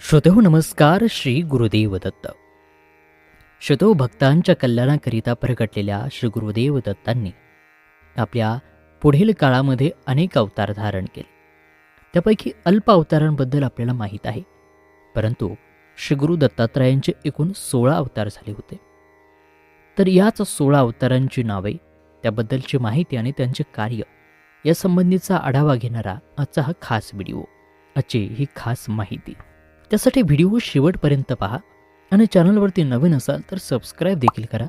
श्रोतेहो नमस्कार श्री गुरुदेव दत्त श्रोतो भक्तांच्या कल्याणाकरिता प्रगटलेल्या श्री गुरुदेव दत्तांनी आपल्या पुढील काळामध्ये अनेक अवतार धारण केले. त्यापैकी अल्प अवतारांबद्दल आपल्याला माहीत आहे. परंतु श्री गुरु दत्तात्रयांचे एकूण सोळा अवतार झाले होते. तर याच सोळा अवतारांची नावे त्याबद्दलची माहिती आणि त्यांचे कार्य या संबंधीचा आढावा घेणारा आजचा हा खास व्हिडिओ आजची ही खास माहिती. त्यासाठी व्हिडिओ शेवटपर्यंत पहा आणि चॅनलवरती नवीन असाल तर सबस्क्राईब देखील करा.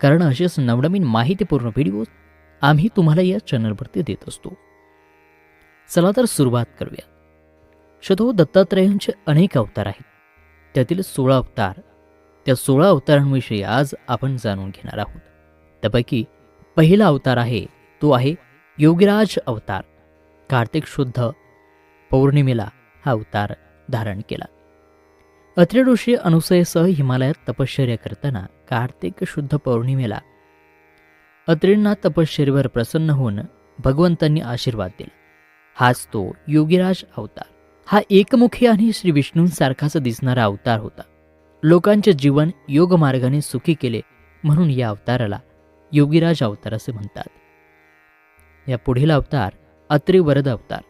कारण असेच नवनवीन माहितीपूर्ण व्हिडिओ आम्ही तुम्हाला या चॅनलवरती देत असतो. चला तर सुरुवात करूया. शतो दत्तात्रयांचे अनेक अवतार आहेत. त्यातील सोळा अवतार. त्या सोळा अवतारांविषयी आज आपण जाणून घेणार आहोत. त्यापैकी पहिला अवतार आहे तो आहे योगीराज अवतार. कार्तिक शुद्ध पौर्णिमेला हा अवतार धारण केला. अत्रे ऋषी अनुसयसह हिमालयात तपश्चर्या करताना कार्तिक शुद्ध पौर्णिमेला अत्रेंना तपश्चर्येवर प्रसन्न होऊन भगवंतांनी आशीर्वाद दिला. हाच तो योगीराज अवतार. हा एकमुखी आणि श्री विष्णूंसारखाच दिसणारा अवतार होता. लोकांचे जीवन योग मार्गाने सुखी केले म्हणून या अवताराला योगीराज अवतार असे म्हणतात. या पुढील अवतार अत्रे वरद अवतार.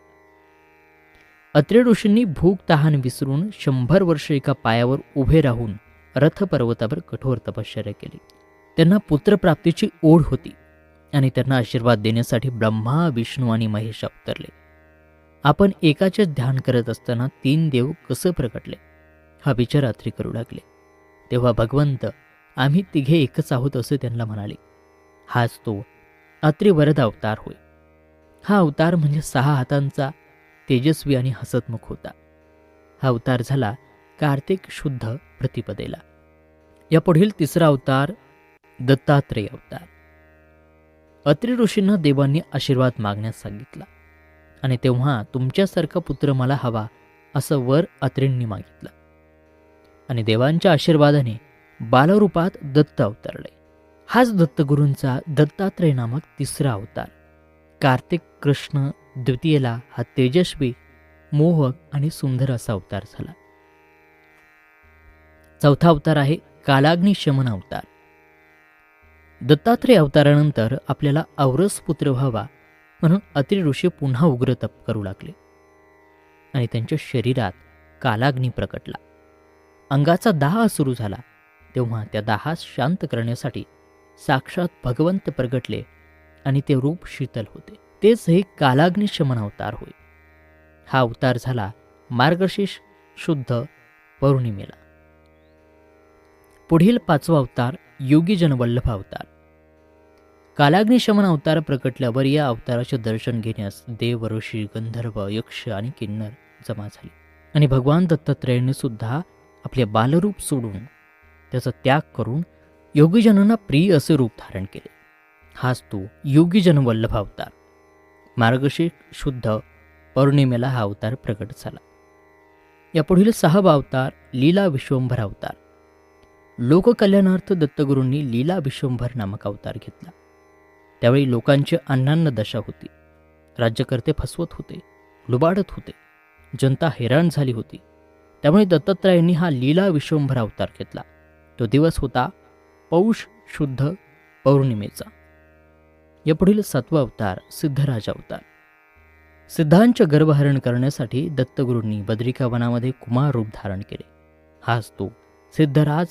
अत्रे ऋषींनी भूक तहान विसरून शंभर वर्ष एका पायावर उभे राहून रथ पर्वतावर कठोर तपश्चर्या केली. त्यांना पुत्रप्राप्तीची ओढ होती आणि त्यांना आशीर्वाद देण्यासाठी ब्रह्मा विष्णू आणि महेश अवतरले. आपण एकाचे ध्यान करत असताना तीन देव कसं प्रकटले? हा विचार रात्री करू लागले. तेव्हा भगवंत आम्ही तिघे एकच आहोत असे त्यांना म्हणाले. हाच तो अत्रे वरद अवतार होय. हा अवतार म्हणजे सहा हातांचा तेजस्वी आणि हसतमुख होता. हा अवतार झाला कार्तिक शुद्ध प्रतिपदेला. या पुढील तिसरा अवतार दत्तात्रेय अवतार. अत्रि ऋषींना देवांनी आशीर्वाद मागण्यास सांगितला आणि तेव्हा तुमच्यासारखा पुत्र मला हवा असं वर अत्रींनी मागितलं. आणि देवांच्या आशीर्वादाने बालरूपात दत्त अवतरले. हाच दत्तगुरूंचा दत्तात्रेय नामक तिसरा अवतार. कार्तिक कृष्ण द्वितीयला हा तेजस्वी मोहक आणि सुंदर असा अवतार झाला. चौथा अवतार आहे कालाग्नी शमन अवतार. दत्तात्रेय अवतारानंतर आपल्याला औरस पुत्र व्हावा म्हणून अत्रि ऋषी पुन्हा उग्र तप करू लागले. आणि त्यांच्या शरीरात कालाग्नी प्रकटला. अंगाचा दाह सुरू झाला तेव्हा त्या दाहास शांत करण्यासाठी साक्षात भगवंत प्रगटले आणि ते रूप शीतल होते. तेच हे कालाग्नी शमन अवतार होय. हा अवतार झाला मार्गशीर्ष शुद्ध पौर्णिमेला. पुढील पाचवा अवतार योगीजन वल्लभ अवतार. कालाग्निशमन अवतार प्रकटल्यावर या अवताराचे दर्शन घेण्यास देव ऋषी गंधर्व यक्ष आणि किन्नर जमा झाले. आणि भगवान दत्तात्रयाने सुद्धा आपले बालरूप सोडून त्याचा त्याग करून योगीजनांना प्रिय असे रूप धारण केले. हाच तो योगीजन वल्लभ अवतार मार्गशीर्ष शुद्ध पौर्णिमेला हा अवतार प्रकट झाला. या पुढील सहावा अवतार लीला विश्वंभर अवतार. लोककल्याणार्थ दत्तगुरूंनी लीला विश्वंभर नामक अवतार घेतला. त्यावेळी लोकांची अन्नान्न दशा होती. राज्यकर्ते फसवत होते लुबाडत होते जनता हैराण झाली होती. त्यामुळे दत्तात्रयांनी हा लीला विश्वंभर अवतार घेतला. तो दिवस होता पौष शुद्ध पौर्णिमेचा. यापुढील सातवा अवतार सिद्धराज अवतार सिद्धांचे गर्भहरण करण्यासाठी दत्तगुरूंनी बद्रिका वनामध्ये कुमार रूप धारण केले. हाच तो सिद्धराज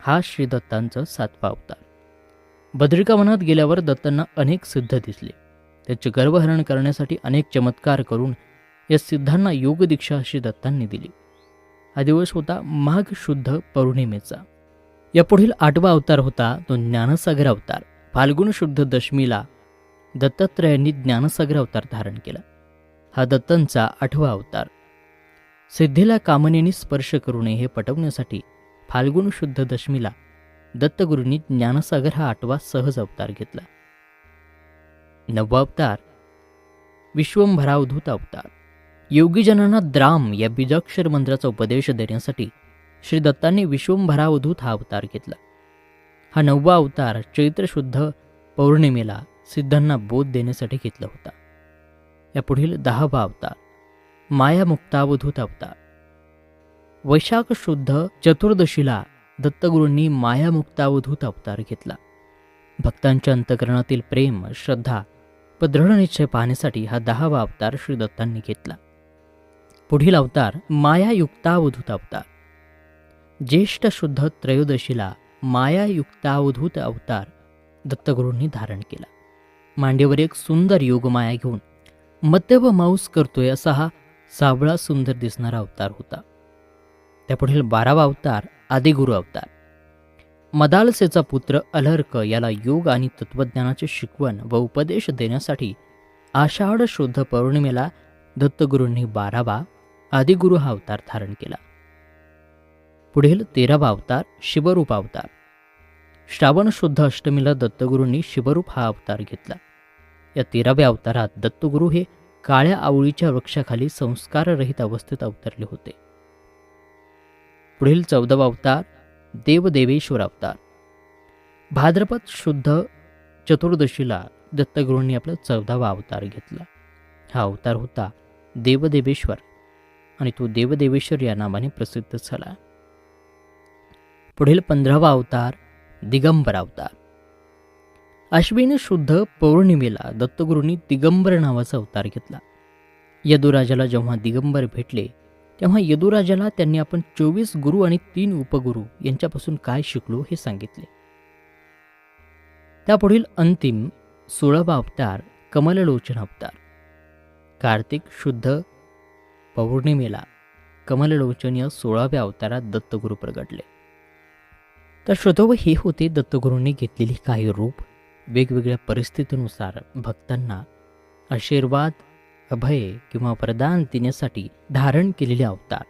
हा श्री दत्तांचा सातवा अवतार. बद्रिका वनात गेल्यावर दत्तांना अनेक सिद्ध दिसले. त्याचे गर्भहरण करण्यासाठी अनेक चमत्कार करून या सिद्धांना योग दीक्षा श्री दत्तांनी दिली. हा दिवस होता माघ शुद्ध पौर्णिमेचा. यापुढील आठवा अवतार होता तो ज्ञानसागर अवतार. फाल्गुन शुद्ध दशमीला दत्तात्रयांनी ज्ञानसागर अवतार धारण केला. हा दत्तांचा आठवा अवतार. सिद्धीला कामनेने स्पर्श करू नये हे पटवण्यासाठी फाल्गुन शुद्ध दशमीला दत्तगुरूंनी ज्ञानसागर हा आठवा सहज अवतार घेतला. नववा अवतार विश्वंभरावधूत अवतार. योगीजनांना द्राम या बीजाक्षर मंत्राचा उपदेश देण्यासाठी श्री दत्तांनी विश्वंभरावधूत हा अवतार घेतला. हा नववा अवतार चैत्रशुद्ध पौर्णिमेला सिद्धांना बोध देण्यासाठी घेतला होता. या पुढील दहावा अवतार मायामुक्तावधूत अवतार. वैशाख शुद्ध चतुर्दशीला दत्तगुरूंनी मायामुक्तावधूत अवतार घेतला. भक्तांच्या अंतकरणातील प्रेम श्रद्धा व दृढ निश्चय पाहण्यासाठी हा दहावा अवतार श्री दत्तांनी घेतला. पुढील अवतार मायायुक्तावधूत अवतार. ज्येष्ठ शुद्ध त्रयोदशीला मायायुक्तावधूत अवतार दत्तगुरूंनी धारण केला. मांडीवर एक सुंदर योगमाया घेऊन मद्य व माऊस करतोय असा हा सावळा सुंदर दिसणारा अवतार होता. त्यापुढील बारावा अवतार आदिगुरु अवतार. मदालसेचा पुत्र अलर्क याला योग आणि तत्वज्ञानाचे शिकवण व उपदेश देण्यासाठी आषाढ शुद्ध पौर्णिमेला दत्तगुरूंनी बारावा आदिगुरु हा अवतार धारण केला. पुढील तेरावा अवतार शिवरूप अवतार. श्रावण शुद्ध अष्टमीला दत्तगुरूंनी शिवरूप हा अवतार घेतला. या तेराव्या अवतारात दत्तगुरू हे काळ्या आवळीच्या वृक्षाखाली संस्काररहित अवस्थेत अवतरले होते. पुढील चौदावा अवतार देवदेवेश्वर अवतार. भाद्रपद शुद्ध चतुर्दशीला दत्तगुरूंनी आपला चौदावा अवतार घेतला. हा अवतार होता देवदेवेश्वर आणि तो देवदेवेश्वर या नावाने प्रसिद्ध झाला. पुढील पंधरावा अवतार दिगंबर अवतार. अश्विन शुद्ध पौर्णिमेला दत्तगुरूंनी दिगंबर नावाचा अवतार घेतला. यदुराजाला जेव्हा दिगंबर भेटले तेव्हा यदुराजाला त्यांनी आपण चोवीस गुरु आणि तीन उपगुरु यांच्यापासून काय शिकलो हे सांगितले. त्यापुढील अंतिम सोळावा अवतार कमललोचन अवतार. कार्तिक शुद्ध पौर्णिमेला कमललोचन या सोळाव्या अवतारात दत्तगुरू प्रगटले. तर श्रोतव हे होते दत्तगुरूंनी घेतलेली काही रूप वेगवेगळ्या परिस्थितीनुसार भक्तांना आशीर्वाद अभय किंवा वरदान देण्यासाठी धारण केलेले अवतार.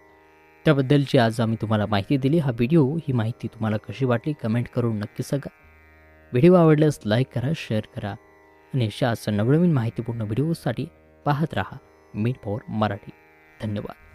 त्याबद्दलची आज आम्ही तुम्हाला माहिती दिली. हा व्हिडिओ ही माहिती तुम्हाला कशी वाटली कमेंट करून नक्की सांगा. व्हिडिओ आवडल्यास लाईक करा शेअर करा आणि अशाच नवनवीन माहितीपूर्ण व्हिडिओसाठी पाहत राहा. Meet for Marathi. धन्यवाद.